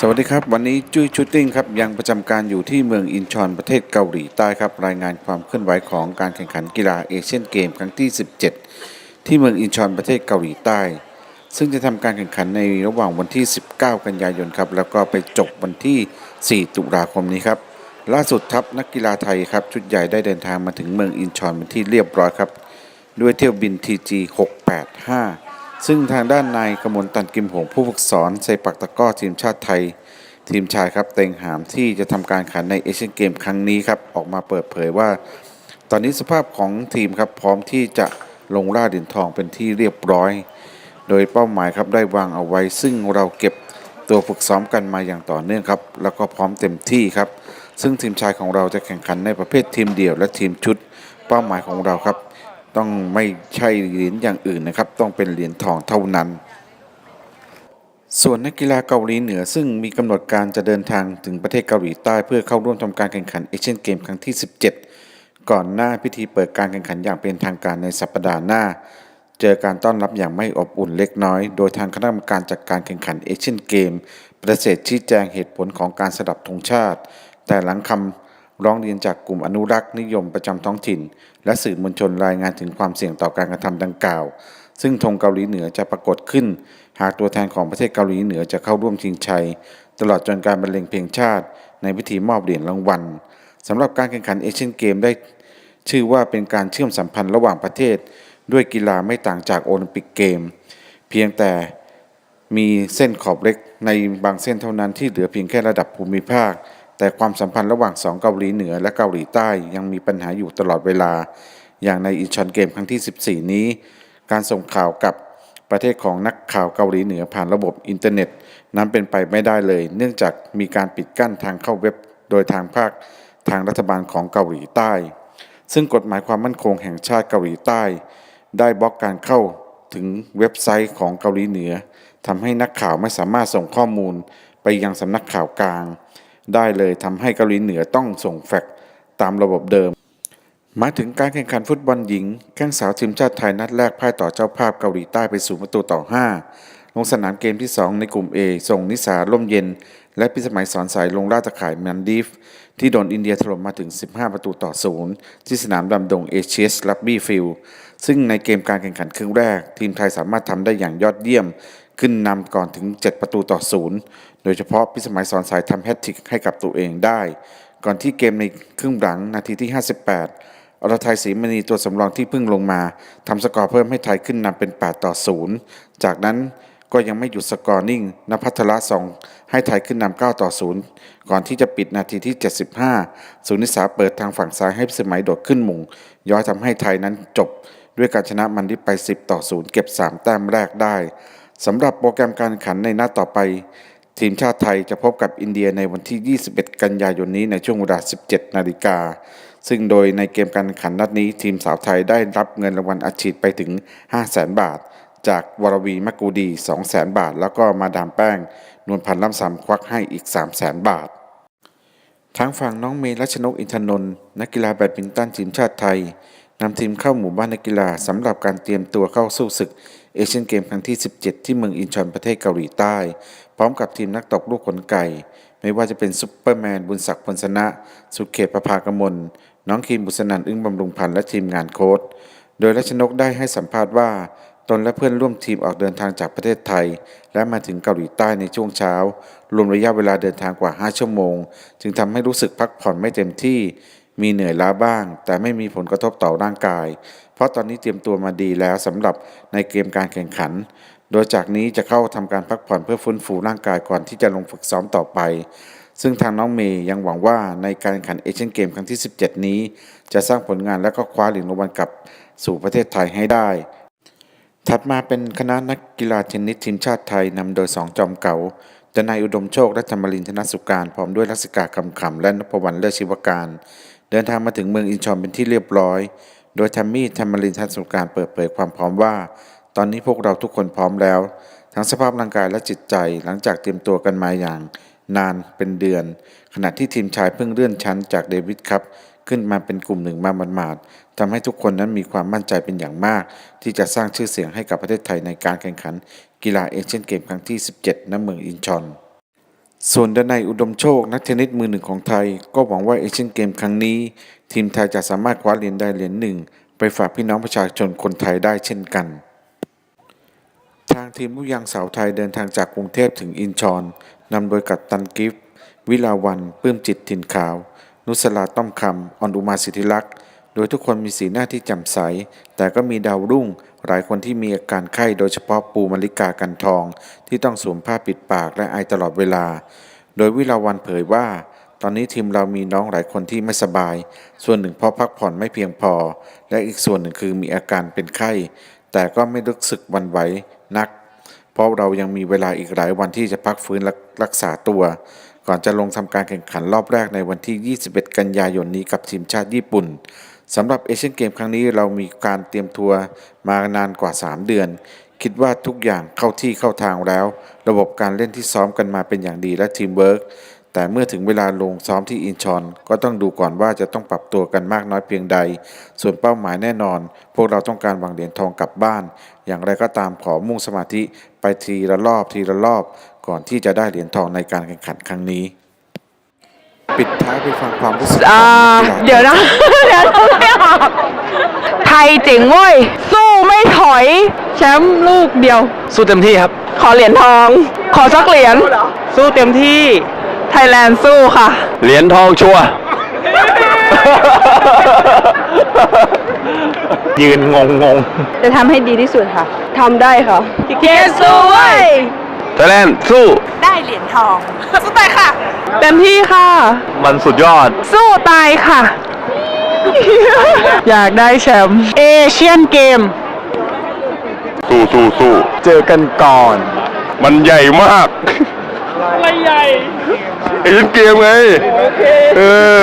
สวัสดีครับ วันนี้จุ้ยชูตติ้งครับยังประจำการอยู่ที่เมืองอินชอนประเทศเกาหลีใต้ครับ รายงานความเคลื่อนไหวของการแข่งขันกีฬาเอเชียนเกมครั้งที่ 17 ที่เมืองอินชอนประเทศเกาหลีใต้ ซึ่งจะทำการแข่งขันในระหว่างวันที่ 19 กันยายนครับ แล้วก็ไปจบวันที่ 4 ตุลาคมนี้ครับ ล่าสุดทัพนักกีฬาไทยครับชุดใหญ่ได้เดินทางมาถึงเมืองอินชอนเป็นที่เรียบร้อยครับ ด้วยเที่ยวบิน TG 685 ซึ่งทางด้านนายกมลตันกิมหงผู้ฝึกสอนเซปักตะก้อทีมชาติไทย ทีมชายครับเต็งหามที่จะทำการแข่งขันในเอเชียนเกมครั้งนี้ครับออกมาเปิดเผยว่า ตอนนี้สภาพของทีมครับพร้อมที่จะลงล่าเหรียญทองเป็นที่เรียบร้อย โดยเป้าหมายครับได้วางเอาไว้ ซึ่งเราเก็บตัวฝึกซ้อมกันมาอย่างต่อเนื่องครับ แล้วก็พร้อมเต็มที่ครับ ซึ่งทีมชายของเราจะแข่งขันในประเภททีมเดี่ยวและทีมชุด เป้าหมายของเราครับ ต้องไม่ใช่เหรียญอย่างอื่นนะครับ ต้องเป็นเหรียญทองเท่านั้น ส่วนนักกีฬาเกาหลีเหนือซึ่งมีกำหนดการจะเดินทางถึงประเทศเกาหลีใต้เพื่อเข้าร่วมทำการแข่งขันเอเชียนเกมครั้งที่ 17 ก่อนหน้าพิธีเปิดการแข่งขันอย่างเป็นทางการในสัปดาห์หน้า เจอการต้อนรับอย่างไม่อบอุ่นเล็กน้อย โดยทางคณะกรรมการจัดการแข่งขันเอเชียนเกมประเสริฐชี้แจงเหตุผลของการสลับธงชาติ แต่หลังคำ ร้องเรียนจากกลุ่มอนุรักษ์นิยมประจำท้องถิ่น และสื่อมวลชนรายงานถึงความเสี่ยงต่อการกระทำดังกล่าว ซึ่งธงเกาหลีเหนือจะปรากฏขึ้น หากตัวแทนของประเทศเกาหลีเหนือจะเข้าร่วมชิงชัย ตลอดจนการบรรเลงเพลงชาติ ในพิธีมอบเหรียญรางวัลสำหรับการแข่งขันเอเชียนเกมได้ ชื่อว่าเป็นการเชื่อมสัมพันธ์ระหว่างประเทศ ด้วยกีฬาไม่ต่างจากโอลิมปิกเกม เพียงแต่มีเส้นขอบเล็กในบางเส้นเท่านั้นที่เหลือเพียงแค่ระดับภูมิภาค แต่ความสัมพันธ์ระหว่างสองเกาหลีเหนือและเกาหลีใต้ยังมีปัญหาอยู่ตลอดเวลา อย่างในอินชอนเกมครั้งที่ 14 นี้ การส่งข่าวกับประเทศของนักข่าวเกาหลีเหนือผ่านระบบอินเทอร์เน็ต นั้นเป็นไปไม่ได้เลย เนื่องจากมีการปิดกั้นทางเข้าเว็บ โดยทางภาคทางรัฐบาลของเกาหลีใต้ ซึ่งกฎหมายความมั่นคงแห่งชาติเกาหลีใต้ ได้บล็อกการเข้าถึงเว็บไซต์ของเกาหลีเหนือทำให้นักข่าวไม่สามารถส่งข้อมูลไปยังสำนักข่าวกลาง ได้เลยทำให้เกาหลีเหนือต้องส่งแฟกซ์ตามระบบเดิม มาถึงการแข่งขันฟุตบอลหญิง แข้งสาวทีมชาติไทยนัดแรกพ่ายต่อเจ้าภาพเกาหลีใต้ไปสูประตูต่อ 5 ลงสนามเกมที่ 2 ในกลุ่ม A ส่งนิสาล่มเย็น และพิสมัยสอนสายลงราตะข่ายมันดีฟ ที่โดนอินเดียถล่มมาถึง 15 ประตูต่อศูนย์ที่สนามดำดงเอเชียสลับบี้ฟิลด์ซึ่งในเกมการแข่งขันครึ่งแรก ทีมไทยสามารถทำได้อย่างยอดเยี่ยม ขึ้นนำก่อนถึง 7 ประตูต่อศูนย์โดยเฉพาะพิสมัยสอนสายทำแฮตทริกให้กับตัวเองได้ ก่อนที่เกมในครึ่งหลังนาทีที่ 58อรไทยศรีมณีตัวสำรองที่เพิ่งลงมาทำสกอร์เพิ่มให้ไทยขึ้นนำเป็น 8 ต่อ 0 จากนั้น ก็ยังไม่หยุดสกอร์นิ่งนภัทรสองให้ไทยขึ้นนำ9ต่อ 0 ก่อนที่จะปิดนาทีที่ 75 สุนิสาเปิดทางฝั่งซ้ายให้สมัยโดดขึ้นมุง ย้อยทำให้ไทยนั้นจบ ด้วยการชนะมันที่ไป 10 ต่อ 0 เก็บ 3 แต้มแรกได้สำหรับโปรแกรมการแข่งขันในนัดต่อไป ทีมชาติไทยจะพบกับอินเดียในวันที่ 21 กันยายนนี้ในช่วงเวลา 17 นาฬิกา ซึ่งโดยในเกมการแข่งขันนัดนี้ทีมสาวไทยได้รับเงินรางวัลอัดฉีดไปถึง 500,000 บาท จากวรวีมักกูดี200,000บาท แล้วก็มาดามแป้ง นวลพันธ์ล่ำซำควักให้อีก 300,000บาททางฝั่งน้องเมย์รัชนกอินทนนท์นักกีฬาแบดมินตันทีมชาติไทยนำทีมเข้าหมู่บ้านนักกีฬาสำหรับการเตรียมตัวเข้าสู้ศึกเอเชียนเกมครั้งที่ 17 ที่เมืองอินชอนประเทศเกาหลีใต้ พร้อมกับทีมนักตกลูกขนไก่ ไม่ว่าจะเป็นซุปเปอร์แมนบุญศักดิ์พลสนะ สุเขตประภากมล น้องคีมบุษนันอึ้งบำรุงพันธ์และทีมงานโค้ดโดยรัชนกได้ให้สัมภาษณ์ว่า ตนและเพื่อนร่วมทีมออกเดินทางจากประเทศไทย และมาถึงเกาหลีใต้ในช่วงเช้า รวมระยะเวลาเดินทางกว่า 5 ชั่วโมง จึงทำให้รู้สึกพักผ่อนไม่เต็มที่ มีเหนื่อยล้าบ้าง แต่ไม่มีผลกระทบต่อร่างกาย เพราะตอนนี้เตรียมตัวมาดีแล้วสำหรับในเกมการแข่งขัน โดยจากนี้จะเข้าทำการพักผ่อนเพื่อฟื้นฟูร่างกายก่อนที่จะลงฝึกซ้อมต่อไป ซึ่งทางน้องเมย์ยังหวังว่าในการแข่งขันเอเชียนเกมครั้งที่ 17 นี้ จะสร้างผลงานและก็คว้าเหรียญรางวัลกลับสู่ประเทศไทยให้ได้ ถัดมาเป็นคณะนักกีฬาเทนนิสทีมชาติไทยนำโดยสองจอมเก่าดนายอุดมโชคและธรรมรินทนสุการพร้อมด้วยรัศกาคำขำและนพวรรณเลิศชิวการ เดินทางมาถึงเมืองอินชอนเป็นที่เรียบร้อย โดยทัมมี่ธรรมรินทนสุการเปิดเผยความพร้อมว่า ตอนนี้พวกเราทุกคนพร้อมแล้ว ทั้งสภาพร่างกายและจิตใจหลังจากเตรียมตัวกันมาอย่าง นานเป็นเดือน ขณะที่ทีมชายเพิ่งเลื่อนชั้นจากเดวิดครับ ขึ้นมาเป็นกลุ่มหนึ่งมาหมาดๆทำให้ทุกคนนั้นมีความมั่นใจเป็นอย่างมาก ที่จะสร้างชื่อเสียงให้กับประเทศไทยในการแข่งขัน กีฬาเอเชียนเกมครั้งที่ 17ณเมืองอินชอนส่วนดนัยอุดมโชค นักเทนนิสมือหนึ่งของไทย ก็หวังว่าเอเชียนเกมครั้งนี้ ทีมไทยจะสามารถคว้าเหรียญใดเหรียญหนึ่ง ไปฝากพี่น้องประชาชนคนไทยได้เช่นกัน ทางทีมลูกยางสาวไทยเดินทางจากกรุงเทพถึงอินชอนนำโดยกัปตันกิฟต์วิลาวันปื้มจิตถิ่นขาว นุสลาต้อมคำออนอุมาสิทธิลักษณ์โดยทุกคนมีสีหน้าที่แจ่มใส แต่ก็มีดาวรุ่ง หลายคนที่มีอาการไข้โดยเฉพาะปูมาริกากันทอง ที่ต้องสวมผ้าปิดปากและไอตลอดเวลา โดยวิลาวันเผยว่า ตอนนี้ทีมเรามีน้องหลายคนที่ไม่สบาย ส่วนหนึ่งเพราะพักผ่อนไม่เพียงพอ และอีกส่วนหนึ่งคือมีอาการเป็นไข้ แต่ก็ไม่รู้สึกวันไหวนัก เพราะเรายังมีเวลาอีกหลายวันที่จะพักฟื้นรักษาตัว ก่อนจะลงทำการแข่งขันรอบแรกในวันที่ 21 กันยายนนี้กับทีมชาติญี่ปุ่นสำหรับเอเชียนเกมครั้งนี้เรามีการเตรียมทัวร์มานานกว่า 3 เดือน คิดว่าทุกอย่างเข้าที่เข้าทางแล้ว ระบบการเล่นที่ซ้อมกันมาเป็นอย่างดีและทีมเวิร์ก แต่เมื่อถึงเวลาลงซ้อมที่อินชอน ก็ต้องดูก่อนว่าจะต้องปรับตัวกันมากน้อยเพียงใด ส่วนเป้าหมายแน่นอน พวกเราต้องการหวังเหรียญทองกลับบ้าน อย่างไรก็ตามขอมุ่งสมาธิไปทีละรอบทีละรอบ ก่อนที่จะได้เหรียญทองในการแข่งขันครั้งนี้ ปิดท้ายไปฟังความรู้สึกของอ่านักกีฬา เดี๋ยวนะ เดี๋ยวต้องไม่ออกไทยเจ๋งเว้ย สู้ไม่ถอย แชมป์ลูกเดียว สู้เต็มที่ครับ ขอเหรียญทอง ขอสักเหรียญ สู้เต็มที่ ไทยแลนด์สู้ค่ะ เหรียญทองชัวร์ ยืนงงงงจะทำให้ดีที่สุดค่ะทำได้ค่ะพี่เกสู้เว้ยไทยแลนด์สู้ ได้เหรียญทอง สู้ตายค่ะ เต็มที่ค่ะ มันสุดยอด สู้ตายค่ะ อยากได้แชมป์เอเชียนเกม สู้สู้สู้ เจอกันก่อน มันใหญ่มากอะไร ใหญ่เอ็นเกมไงเออ